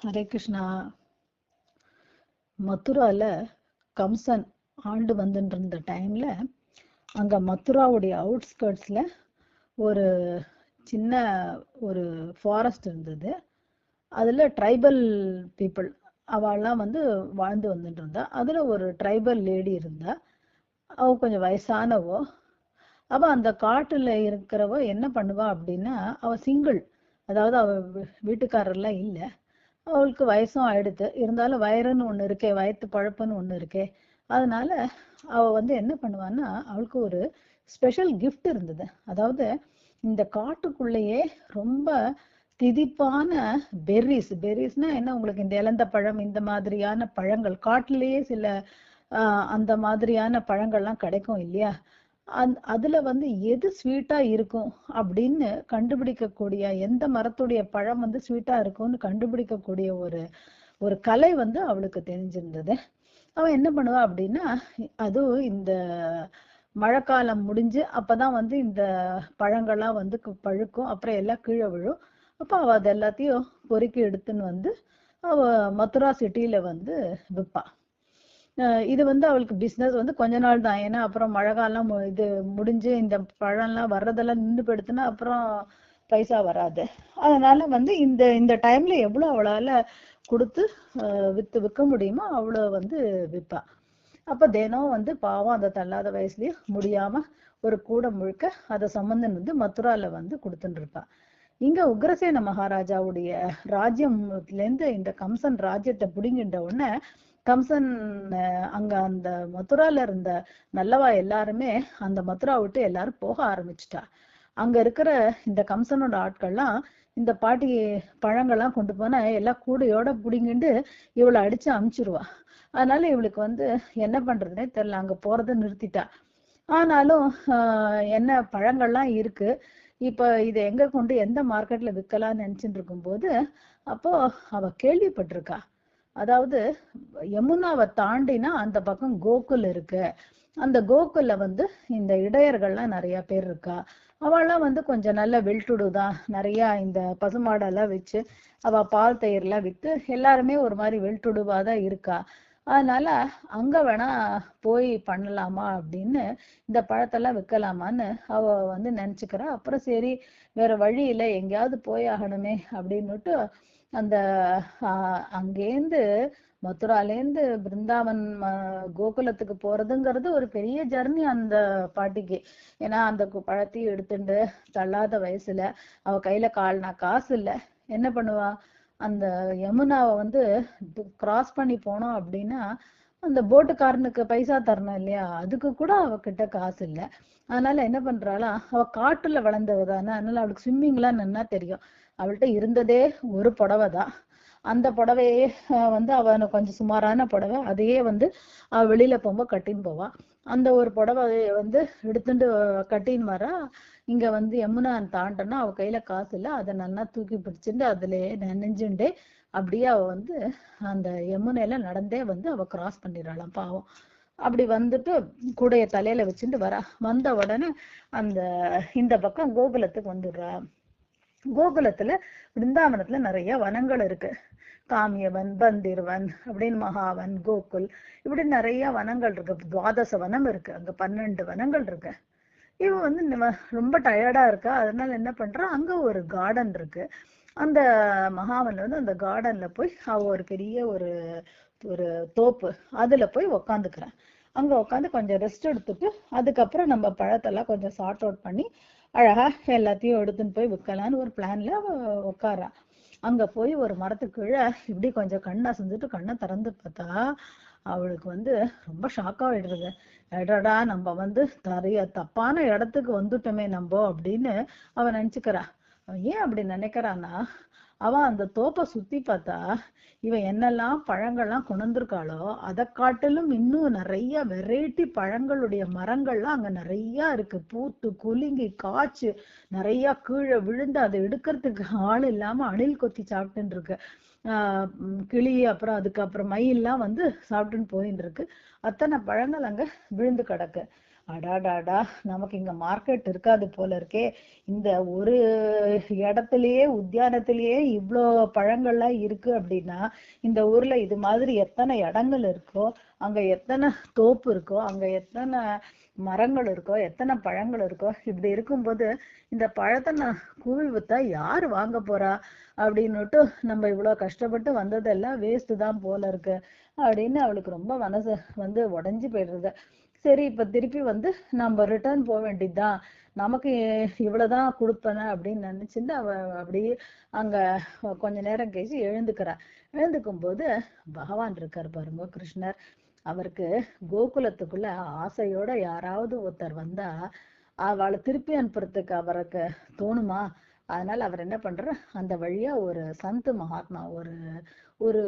ஹரே கிருஷ்ணா. மதுரால கம்சன் ஆண்டு வந்துட்டு இருந்த டைம்ல அங்க மதுராவுடைய அவுட்ஸ்கர்ட்ஸ்ல ஒரு சின்ன ஒரு ஃபாரஸ்ட் இருந்தது. அதுல ட்ரைபல் பீப்புள் அவள்லாம் வந்து வாழ்ந்து வந்துட்டு இருந்தா அதுல ஒரு ட்ரைபல் லேடி இருந்தா. அவ கொஞ்சம் வயசானவோ அவ அந்த காட்டுல இருக்கிறவ என்ன பண்ணுவா அப்படின்னா அவ சிங்கிள் அதாவது அவ வீட்டுக்காரர்லாம் இல்லை. அவளுக்கு வயசும் ஆயிடுத்து இருந்தாலும் வயறுன்னு ஒண்ணு இருக்கே வயத்து பழப்புன்னு ஒண்ணு இருக்கே. அதனால அவ வந்து என்ன பண்ணுவான்னா அவளுக்கு ஒரு ஸ்பெஷல் கிஃப்ட் இருந்தது. அதாவது இந்த காட்டுக்குள்ளேயே ரொம்ப திதிப்பான பெர்ரிஸ் பெர்ரிஸ்னா என்ன? உங்களுக்கு இந்த இலந்த பழம் இந்த மாதிரியான பழங்கள். காட்டுலயே சில ஆஹ் அந்த மாதிரியான பழங்கள்லாம் கிடைக்கும் இல்லையா? அந் அதுல வந்து எது ஸ்வீட்டா இருக்கும் அப்படின்னு கண்டுபிடிக்கக்கூடிய எந்த மரத்துடைய பழம் வந்து ஸ்வீட்டா இருக்கும்னு கண்டுபிடிக்கக்கூடிய ஒரு ஒரு கலை வந்து அவளுக்கு தெரிஞ்சிருந்தது. அவன் என்ன பண்ணுவா அப்படின்னா அதுவும் இந்த மழைக்காலம் முடிஞ்சு அப்பதான் வந்து இந்த பழங்கள்லாம் வந்து பழுக்கும் அப்புறம் எல்லாம் கீழே விழும். அப்ப அவ அது எல்லாத்தையும் பொறுக்கி எடுத்துன்னு வந்து அவ மதுரா சிட்டியில வந்து விற்பா இது வந்து அவளுக்கு பிசினஸ் வந்து கொஞ்ச நாள் தான். ஏன்னா அப்புறம் மழை காலம் இது முடிஞ்சு இந்த பழம்லாம் வர்றதெல்லாம் நின்று போயிடுத்துன்னா அப்புறம் பைசா வராது. அதனால வந்து இந்த இந்த டைம்ல எவ்வளவு அவளால கொடுத்து வித்து விற்க முடியுமோ அவ்வளோ வந்து விற்பா அப்ப தினம் வந்து பாவம் அந்த தள்ளாத வயசுலயே முடியாம ஒரு கூடம் முழுக்க அதை சம்பந்தன் வந்து மதுரால வந்து கொடுத்துட்டு இருப்பா இங்க உக்ரசேன மகாராஜாவுடைய ராஜ்யம்ல இருந்து இந்த கம்சன் ராஜ்யத்தை பிடுங்கின்ற உடனே கம்சன் அங்க அந்த மதுரால இருந்த நல்லவா எல்லாருமே அந்த மதுரா விட்டு எல்லாரும் போக ஆரம்பிச்சுட்டா. அங்க இருக்கிற இந்த கம்சனோட ஆட்கள்லாம் இந்த பாட்டி பழங்கள்லாம் கொண்டு போனா எல்லாம் கூடையோட புடிங்கிண்டு இவளை அடிச்சு அமுச்சிருவா. அதனால இவளுக்கு வந்து என்ன பண்றதுனே தெரியல. அங்க போறதை நிறுத்திட்டா. ஆனாலும் ஆஹ் என்ன பழங்கள்லாம் இருக்கு. இப்ப இதை எங்க கொண்டு எந்த மார்க்கெட்ல விற்கலாம்னு நினைச்சிட்டு இருக்கும்போது அப்போ அவ கேள்விப்பட்டிருக்கா. அதாவது யமுனாவை தாண்டினா அந்த பக்கம் கோகுல் இருக்கு. அந்த கோகுல்ல வந்து இந்த இடையர்கள்லாம் நிறைய பேர் இருக்கா. அவெல்லாம் வந்து கொஞ்சம் நல்ல வெல்டுடுதான் நிறைய இந்த பசுமாடெல்லாம் வச்சு அவ பால் தயிர்லாம் வித்து எல்லாருமே ஒரு மாதிரி வெல்டுடுவா தான் இருக்கா. அதனால அங்க வேணா போய் பண்ணலாமா அப்படின்னு இந்த பழத்தெல்லாம் விற்கலாமான்னு அவ வந்து நினைச்சுக்கிறா. அப்புறம் சரி வேற வழி இல்லை. எங்கேயாவது போய் ஆகணுமே அப்படின்னுட்டு அந்த அங்கேருந்து மதுராலேருந்து பிருந்தாவன் ம- கோகுலத்துக்கு போறதுங்கிறது ஒரு பெரிய ஜர்னி அந்த பாட்டிக்கு. ஏன்னா அந்த கு- பழத்தையும் எடுத்துட்டு தள்ளாத வயசுல அவ கையில கால்னா காசு இல்ல. என்ன பண்ணுவா? அந்த யமுனாவை வந்து கிராஸ் பண்ணி போனோம் அப்படின்னா அந்த போட்டுக்காரனுக்கு பைசா தரணும் இல்லையா? அதுக்கு கூட அவகிட்ட காசு இல்ல. அதனால என்ன பண்றாளா? அவ காட்டுல வளர்ந்தவ தானே. அதனால அவளுக்கு ஸ்விம்மிங்லாம் நின்னா தெரியும். அவள்கிட்ட இருந்ததே ஒரு புடவை தான். அந்த புடவையே வந்து அவ கொஞ்சம் சுமாரான புடவை அதையே வந்து அவ வெளியில போகும்போது கட்டின்னு போவா. அந்த ஒரு புடவைய வந்து எடுத்துட்டு கட்டின்னு வரா. இங்க வந்து யமுனா தாண்டனா அவ கையில காசு இல்ல. அதை நல்லா தூக்கி பிடிச்சிட்டு அதுலயே நனைஞ்சுண்டே அப்படியே அவ வந்து அந்த யமுனையில நடந்தே வந்து அவ கிராஸ் பண்ணிடுறாளாம் பாவம். அப்படி வந்துட்டு கூடைய தலையில வச்சுட்டு வரா. வந்த உடனே அந்த இந்த பக்கம் கோகுலத்துக்கு வந்துடுறா. கோகுலத்துல பிருந்தாவனத்துல நிறைய வனங்கள் இருக்கு. காமியவன் பந்திர்வன் அப்படின்னு மகாவன் கோகுல் இப்படி நிறைய வனங்கள் இருக்கு. துவாதச வனம் இருக்கு. அங்க பன்னெண்டு வனங்கள் இருக்கு. இவ வந்து ரொம்ப டயர்டா இருக்கா. அதனால என்ன பண்றா? அங்க ஒரு கார்டன் இருக்கு. அந்த மகாவன் வந்து அந்த கார்டன்ல போய் அவ ஒரு பெரிய ஒரு ஒரு தோப்பு அதுல போய் உக்காந்துக்கிறேன். அங்க உட்காந்து கொஞ்சம் ரெஸ்ட் எடுத்துட்டு அதுக்கப்புறம் நம்ம பழத்தெல்லாம் கொஞ்சம் சார்ட் அவுட் பண்ணி அழகா எல்லாத்தையும் எடுத்துன்னு போய் விற்கலான்னு ஒரு பிளான்ல அவ உட்காரா அங்க போய் ஒரு மரத்துக்கு கீழே இப்படி கொஞ்சம் கண்ணை செஞ்சுட்டு கண்ணை திறந்து பார்த்தா அவளுக்கு வந்து ரொம்ப ஷாக் ஆயிடுறது எடடா நம்ம வந்து தரைய தப்பான இடத்துக்கு வந்துட்டோமே நம்ம அப்படின்னு அவ நினைச்சுக்கிறா. அவன் ஏன் அப்படி நினைக்கிறான்னா அவன் அந்த தோப்பை சுத்தி பார்த்தா இவன் என்னெல்லாம் பழங்கள்லாம் கொண்டிருக்காளோ அதை காட்டிலும் இன்னும் நிறைய வெரைட்டி பழங்களுடைய மரங்கள்லாம் அங்க நிறைய இருக்கு. பூத்து குலுங்கி காய்ச்சி நிறைய கீழே விழுந்து அதை எடுக்கிறதுக்கு ஆள் இல்லாம அணில் கொத்தி சாப்பிட்டுன்னு இருக்கு. ஆஹ் கிளி அப்புறம் அதுக்கப்புறம் மயில்லாம் வந்து சாப்பிட்டுன்னு போயின்னு இருக்கு. அத்தனை பழங்கள் அங்க விழுந்து கிடக்கு. அடாடாடா நமக்கு இங்க மார்க்கெட் இருக்காது போல இருக்கே. இந்த ஒரு இடத்துலயே உத்தியானத்திலேயே இவ்வளோ பழங்கள்லாம் இருக்கு அப்படின்னா இந்த ஊர்ல இது மாதிரி எத்தனை இடங்கள் இருக்கோ அங்க எத்தனை தோப்பு இருக்கோ அங்க எத்தனை மரங்கள் இருக்கோ எத்தனை பழங்கள் இருக்கோ இப்படி இருக்கும்போது இந்த பழத்தை நான் கூவி வித்தா யார் வாங்க போறா? அப்படின்னுட்டு நம்ம இவ்வளோ கஷ்டப்பட்டு வந்ததெல்லாம் வேஸ்ட் தான் போல இருக்கு. அப்படின்னு அவளுக்கு ரொம்ப மனசு வந்து உடைஞ்சு போயிடுறது. சரி இப்ப திருப்பி வந்து நம்ம ரிட்டர்ன் போக வேண்டியதுதான் நமக்கு இவ்வளவுதான் கொடுப்பேன அப்படின்னு நினைச்சுட்டு அவ அப்படியே அங்க கொஞ்ச நேரம் கழிச்சு எழுந்துக்கிறா. எழுந்துக்கும் போது பகவான் இருக்கார் பாருங்க கிருஷ்ணர். அவருக்கு கோகுலத்துக்குள்ள ஆசையோட யாராவது ஒருத்தர் வந்தா அவளை திருப்பி அனுப்புறதுக்கு அவருக்கு தோணுமா? அதனால அவர் என்ன பண்றார்? அந்த வழியா ஒரு சந்து மகாத்மா ஒரு ஒரு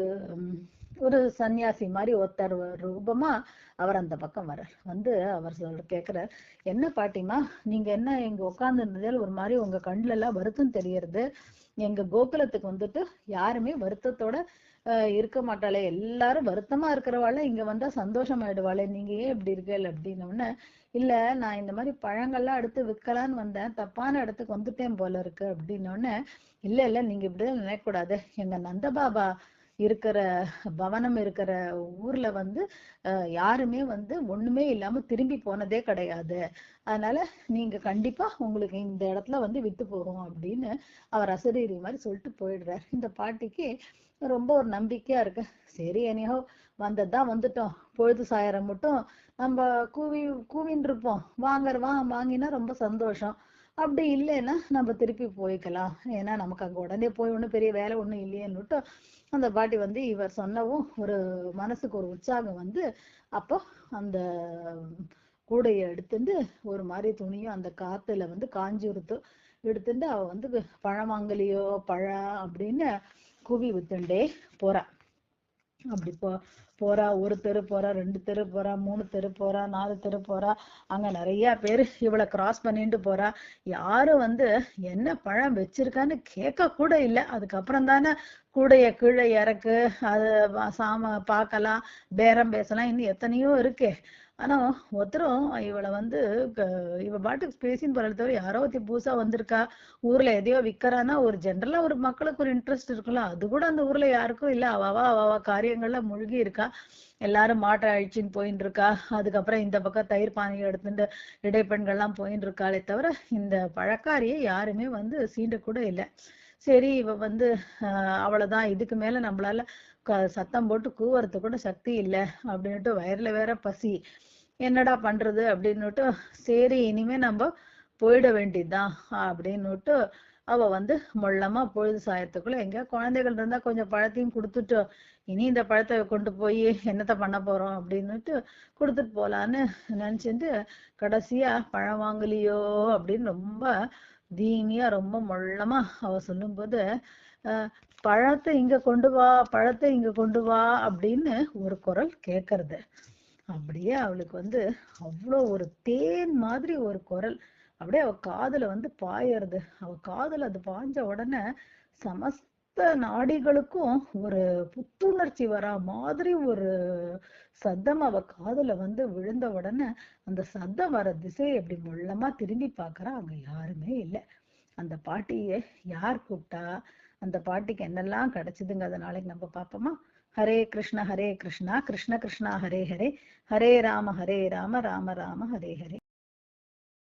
ஒரு சன்னியாசி மாதிரி ஒருத்தர் ரூபமா அவர் அந்த பக்கம் வர்றார். வந்து அவர் சொல்ற கேக்குறார் என்ன பாட்டிமா நீங்க என்ன இங்க உட்கார்ந்து இருந்ததில் ஒரு மாதிரி உங்க கண்ணுல எல்லாம் வருத்தம் தெரியறது? எங்க கோகுலத்துக்கு வந்துட்டு யாருமே வருத்தத்தோட இருக்க மாட்டாளே. எல்லாரும் வருத்தமா இருக்கிறவாளே. இங்க வந்தா சந்தோஷமாயிடுவாளே. நீங்க ஏன் இப்படி இருக்கல அப்படின்னு உடனே இல்ல நான் இந்த மாதிரி பழங்கள்லாம் அடுத்து விற்கலான்னு வந்தேன். தப்பான இடத்துக்கு வந்துட்டேன் போல இருக்கு. அப்படின்னு இல்ல இல்ல நீங்க இப்படிதான் நினைக்கக்கூடாது. எங்க நந்தபாபா இருக்கிற பவனம் இருக்கிற ஊர்ல வந்து அஹ், யாருமே வந்து ஒண்ணுமே இல்லாம திரும்பி போனதே கிடையாது. அதனால நீங்க கண்டிப்பா உங்களுக்கு இந்த இடத்துல வந்து வித்து போகும் அப்படின்னு அவர் அசரீரி மாதிரி சொல்லிட்டு போயிடுறாரு. இந்த பாட்டிக்கு ரொம்ப ஒரு நம்பிக்கையா இருக்கு. சரி எனியோ வந்ததுதான் வந்துட்டோம். பொழுது சாயற மட்டும் நம்ம கூவி கூவின்னு இருப்போம் வாங்குற வா வாங்கினா ரொம்ப சந்தோஷம். அப்படி இல்லைன்னா நம்ம திருப்பி போய்க்கலாம். ஏன்னா நமக்கு அங்க உடனே போய் ஒண்ணும் பெரிய வேலை ஒண்ணும் இல்லையேன்னுட்டு அந்த பாட்டி வந்து இவர் சொன்னவும் ஒரு மனசுக்கு ஒரு உற்சாகம் வந்து அப்போ அந்த கூடையை எடுத்துட்டு ஒரு மாதிரி துணியும் அந்த காத்துல வந்து காஞ்சி உறுத்து எடுத்துட்டு அவ வந்து பழமாங்கலியோ பழம் அப்படின்னு குவி வித்துண்டே போறா. அப்படி போ போறா ஒரு தெரு போறா ரெண்டு தெரு போறா மூணு தெரு போறா நாலு தெரு போறா அங்க நிறைய பேர் இவளை கிராஸ் பண்ணிட்டு போறா. யாரும் வந்து என்ன பழம் வச்சிருக்கான்னு கேட்க கூட இல்லை. அதுக்கப்புறம் தானே கூடைய கீழே இறக்கு அது சாம பார்க்கலாம் பேரம் பேசலாம் இன்னும் எத்தனையோ இருக்கு. ஆனா ஒருத்தரும் இவளை வந்து இவ பாட்டுக்கு பேசின்னு போறத தவிர யாரோ ஒருத்தி புதுசா வந்திருக்கா ஊர்ல எதையோ விற்கிறான்னா ஒரு ஜென்ரலா ஒரு மக்களுக்கு ஒரு இன்ட்ரெஸ்ட் இருக்குல்ல அது கூட அந்த ஊர்ல யாருக்கும் இல்ல. அவாவா அவாவா காரியங்கள்ல முழுகி இருக்கா. எல்லாரும் மாட்டை அழிச்சின்னு போயின்னு இருக்கா. அதுக்கப்புறம் இந்த பக்கம் தயிர் பானையை எடுத்துட்டு இடைப்பெண்கள்லாம் போயின்னு இருக்காளே தவிர இந்த பழக்காரியை யாருமே வந்து சீண்ட கூட இல்லை. சரி இவ வந்து ஆஹ் அவ்வளவுதான் இதுக்கு மேல நம்மளால க- சத்தம் போட்டு கூவுறது கூட சக்தி இல்ல. அப்படின்னுட்டு வயர்ல வேற பசி. என்னடா பண்றது? அப்படின்னுட்டு சரி இனிமே நம்ம போயிட வேண்டியதுதான். அப்படின்னுட்டு அவ வந்து மொள்ளமா பொழுது சாயத்துக்குள்ள எங்க குழந்தைகள் இருந்தா கொஞ்சம் பழத்தையும் கொடுத்துட்டு இனி இந்த பழத்தை கொண்டு போய் என்னத்த பண்ண போறோம்? அப்படின்னுட்டு கொடுத்துட்டு போலான்னு நினைச்சிட்டு கடைசியா பழம் வாங்கலையோ? அப்படின்னு ரொம்ப தீனியா ரொம்ப மொள்ளமா அவ சொல்லும்போது அஹ், பழத்தை இங்க கொண்டு வா பழத்தை இங்க கொண்டு வா அப்படின்னு ஒரு குரல் கேட்கறது அப்படியே அவளுக்கு வந்து அவ்வளோ ஒரு தேன் மாதிரி ஒரு குரல். அப்படியே அவ காதுல வந்து பாயறது. அவ காதுல அது பாய்ஞ்ச உடனே சமஸ்த நாடிகளுக்கும் ஒரு புத்துணர்ச்சி வரா மாதிரி ஒரு சத்தம் அவ காதுல வந்து விழுந்த உடனே அந்த சத்தம் வர திசையை அப்படி முள்ளமா திரும்பி பாக்குறா அங்க யாருமே இல்லை. அந்த பாட்டியை யார் கூப்பிட்டா? அந்த பாட்டிக்கு என்னெல்லாம் கிடைச்சதுங்க நாளைக்கு நம்ம பார்ப்போமா? ஹரே கிருஷ்ண ஹரே கிருஷ்ணா கிருஷ்ண கிருஷ்ணா ஹரே ஹரே ஹரே ராம ஹரே ராம ராம ராம ஹரே ஹரே.